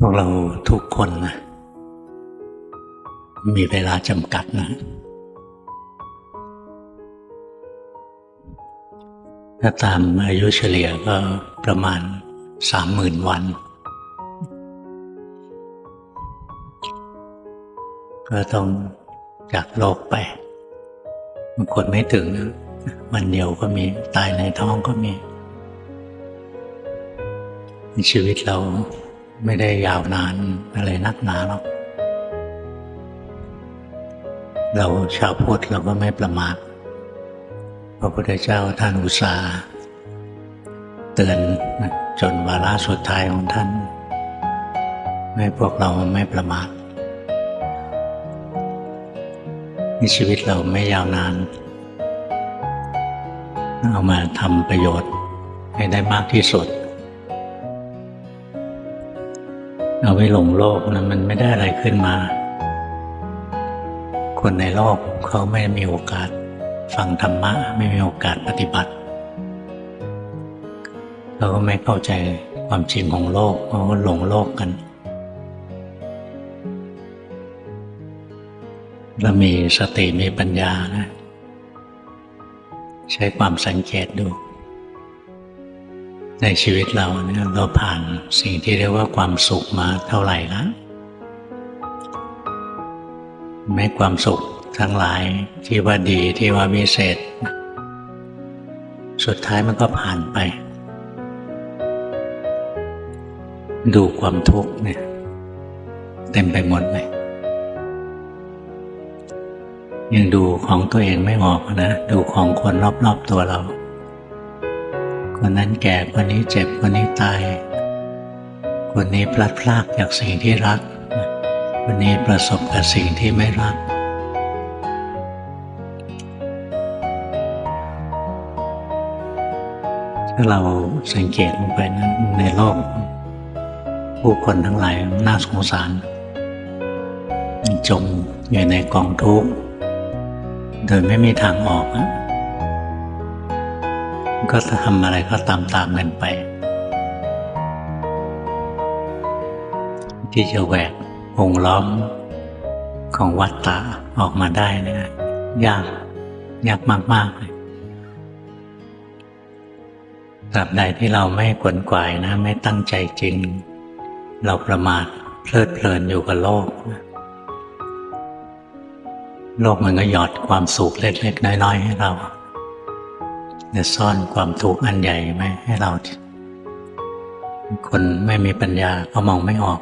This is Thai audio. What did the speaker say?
พวกเราทุกคนนะมีเวลาจำกัดนะ ถ้าตามอายุเฉลี่ยก็ประมาณสามหมื่นวัน ก็ต้องจากโลกไปบางคนไม่ถึงนะวันเดียวก็มีตายในท้องก็มี ชีวิตเรา ไม่ได้ยาวนานอะไรนักหนาหรอก เราชาวพุทธเราก็ไม่ประมาทพระพุทธเจ้าท่านอุตสาห์เตือนจนวาระสุดท้ายของท่าน ให้พวกเราไม่ประมาทในชีวิตเราไม่ยาวนาน เอามาทำประโยชน์ให้ได้มากที่สุด เอาไว้หลงโลกนะมันไม่ได้อะไรขึ้นมา คนในโลกเขาไม่มีโอกาสฟังธรรมะ ไม่มีโอกาสปฏิบัติเขาก็ไม่เข้าใจความจริงของโลกเขาก็หลงโลกกันเรามีสติมีปัญญานะ ใช้ความสังเกตดู ในชีวิตเราเนี่ยเราผ่านสิ่งที่เรียกว่าความสุขมาเท่าไหร่แล้วแม้ความสุขทั้งหลายที่ว่าดีที่ว่าวิเศษ สุดท้ายมันก็ผ่านไป ดูความทุกข์เนี่ยเต็มไปหมดเลยยังดูของตัวเองไม่ออกนะ ดูของคนรอบๆตัวเรา คนนั้นแก่คนนี้เจ็บคนนี้ตายคนนี้พลัดพรากจากสิ่งที่รักคนนี้ประสบกับสิ่งที่ไม่รัก ถ้าเราสังเกตลงไปนะในโลก ผู้คนทั้งหลายน่าสงสาร จมอยู่ในกองทุกข์โดยไม่มีทางออกนะ ก็ทำอะไรก็ตามตามๆกันไป ที่จะแหวกวงล้อมของวัฏฏะออกมาได้นะยากยากมากๆเลยตราบใดที่เราไม่ขวนขวายนะ ไม่ตั้งใจจริง เราประมาทเพลิดเพลินอยู่กับโลก โลกมันก็หยอดความสุขเล็กๆน้อยๆให้เรา จะซ่อนความทุกข์อันใหญ่ไว้ให้เรา คนไม่มีปัญญาก็มองไม่ออก